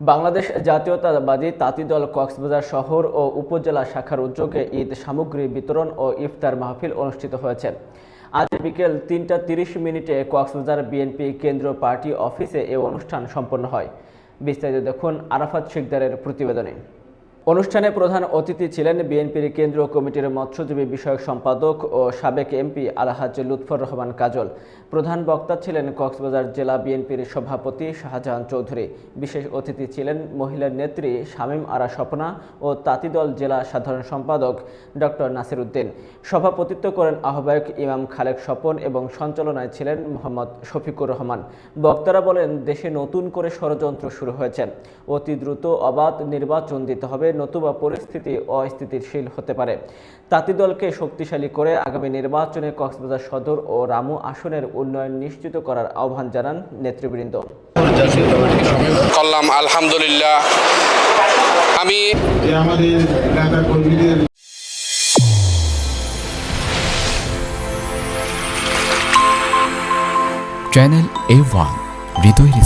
বাংলাদেশ জাতীয়তাবাদী তাঁতি দল কক্সবাজার শহর ও উপজেলা শাখার উদ্যোগে ঈদ সামগ্রী বিতরণ ও ইফতার মাহফিল অনুষ্ঠিত হয়েছে। আজ বিকেল তিনটা তিরিশ মিনিটে কক্সবাজার বিএনপি কেন্দ্রীয় পার্টি অফিসে এ অনুষ্ঠান সম্পন্ন হয়। বিস্তারিত দেখুন আরাফাত শিকদারের প্রতিবেদনে। অনুষ্ঠানে প্রধান অতিথি ছিলেন বিএনপির কেন্দ্রীয় কমিটির মৎস্যজীবী বিষয়ক সম্পাদক ও সাবেক এমপি আলহাজ লুৎফর রহমান কাজল। প্রধান বক্তা ছিলেন কক্সবাজার জেলা বিএনপির সভাপতি শাহজাহান চৌধুরী। বিশেষ অতিথি ছিলেন মহিলা নেত্রী শামীম আরা স্বপ্না ও তাঁতিদল জেলা সাধারণ সম্পাদক ডক্টর নাসির উদ্দিন। সভাপতিত্ব করেন আহ্বায়ক ইমাম খালেক স্বপন এবং সঞ্চালনায় ছিলেন মোহাম্মদ শফিকুর রহমান। বক্তারা বলেন, দেশে নতুন করে ষড়যন্ত্র শুরু হয়েছে। অতি দ্রুত অবাধ নির্বাচন দিতে হবে নতুবা পরিস্থিতি অস্থিতিশীল হতে পারে। তাঁতি দলকে শক্তিশালী করে আগামী নির্বাচনে কক্সবাজার সদর ও রামু আসনের উন্নয়ন নিশ্চিত করার আহ্বান জানান নেতৃবৃন্দ। করলাম আলহামদুলিল্লাহ। আমি আমাদের চ্যানেল এ ওয়ান হৃদয়ের